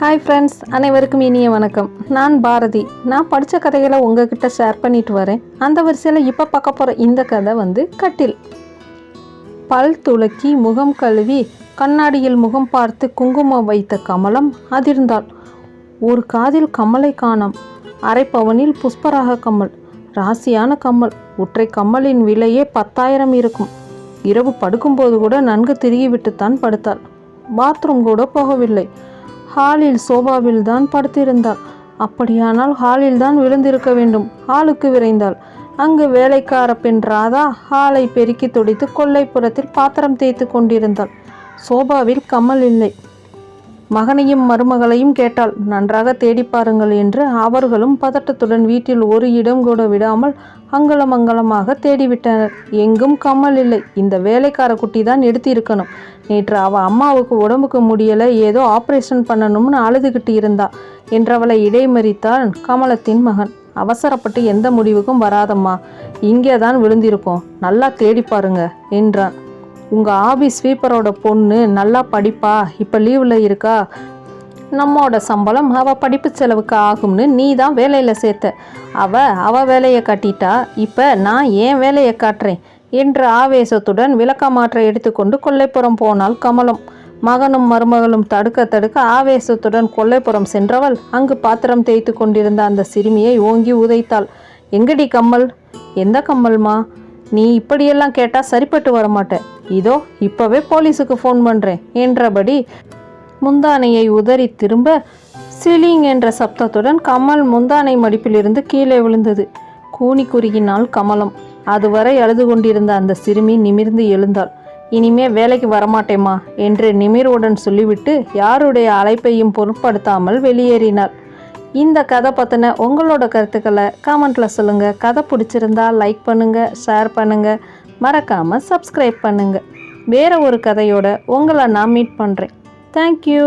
Hi friends அனைவருக்கும் இனிய வணக்கம். நான் பாரதி. நான் படித்த கதைகளை உங்ககிட்ட ஷேர் பண்ணிட்டு வரேன். அந்த வரிசையில் இப்போ பார்க்க போகிற இந்த கதை வந்து கட்டில். பல் துளக்கி முகம் கழுவி கண்ணாடியில் முகம் பார்த்து குங்குமம் வைத்த கமலம் அதிர்ந்தாள். ஒரு காதில் கமலை காணம். அரை பவனில் புஷ்பராக கம்மல். ராசியான கம்மல். ஒற்றை கம்மலின் விலையே பத்தாயிரம் இருக்கும். இரவு படுக்கும்போது கூட நன்கு திருகிவிட்டுத்தான் படுத்தாள். பாத்ரூம் கூட போகவில்லை. ஹாலில் சோபாவில் தான் படுத்திருந்தாள். அப்படியானால் ஹாலில் தான் விழுந்திருக்க வேண்டும். ஹாலுக்கு விரைந்தாள். அங்கு வேலைக்கார பெண் ராதா ஹாலை பெருக்கி துடைத்து கொல்லைப்புறத்தில் பாத்திரம் தேய்த்து கொண்டிருந்தாள். சோபாவில் கமல் இல்லை. மகனையும் மருமகளையும் கேட்டாள். நன்றாக தேடி பாருங்கள் என்று அவர்களும் பதட்டத்துடன் வீட்டில் ஒரு இடம் கூட விடாமல் அங்கலம் அங்கலமாக தேடிவிட்டனர். எங்கும் கம்மல் இல்லை. இந்த வேலைக்கார குட்டி தான் எடுத்து இருக்கணும் நேற்று அவ அம்மாவுக்கு உடம்புக்கு முடியலை. ஏதோ ஆப்ரேஷன் பண்ணணும்னு அழுதுகிட்டு இருந்தா என்றவளை இடைமறித்தான் கமலத்தின் மகன். அவசரப்பட்டு எந்த முடிவுக்கும் வராதம்மா. இங்கே தான் விழுந்திருக்கோம் நல்லா தேடி பாருங்க என்றான். உங்கள் ஆபீஸ் ஸ்வீப்பரோட பொண்ணு நல்லா படிப்பா இப்போ லீவில் இருக்கா? நம்மோட சம்பளம் அவள் படிப்பு செலவுக்கு ஆகும்னு நீ தான் வேலையில் சேர்த்த. அவள் அவள் வேலையை கட்டிட்டா இப்போ நான் ஏன் வேலையை காட்டுறேன்? என்ற ஆவேசத்துடன் விளக்கமாற்ற எடுத்துக்கொண்டு கொல்லைப்புறம் போனால் கமலம். மகனும் மருமகளும் தடுக்க தடுக்க ஆவேசத்துடன் கொல்லைப்புறம் சென்றவள் அங்கு பாத்திரம் தேய்த்து கொண்டிருந்த அந்த சிறுமியை ஓங்கி உதைத்தாள். எங்கடி கம்மல்? எந்த கம்மல்மா நீ இப்படியெல்லாம் கேட்டால் சரிப்பட்டு வரமாட்டேன். இதோ இப்போவே போலீஸுக்கு ஃபோன் பண்ணுறேன் என்றபடி முந்தானையை உதறி திரும்ப சிலிங் என்ற சப்தத்துடன் கமல் முந்தானை மடிப்பிலிருந்து கீழே விழுந்தது. கூனி குறுகினால் கமலம். அதுவரை அழுது கொண்டிருந்த அந்த சிறுமி நிமிர்ந்து எழுந்தாள். இனிமே வேலைக்கு வரமாட்டேம்மா என்று நிமிர்வுடன் சொல்லிவிட்டு யாருடைய அழைப்பையும் பொருட்படுத்தாமல் வெளியேறினாள். இந்த கதை பற்றின உங்களோட கருத்துக்களை காமெண்ட்டில் சொல்லுங்கள் கதை பிடிச்சிருந்தா லைக் பண்ணுங்கள் ஷேர் பண்ணுங்கள் மறக்காமல் சப்ஸ்கிரைப் பண்ணுங்கள் வேறு ஒரு கதையோட உங்களை நான் மீட் பண்ணுறேன் தேங்க்யூ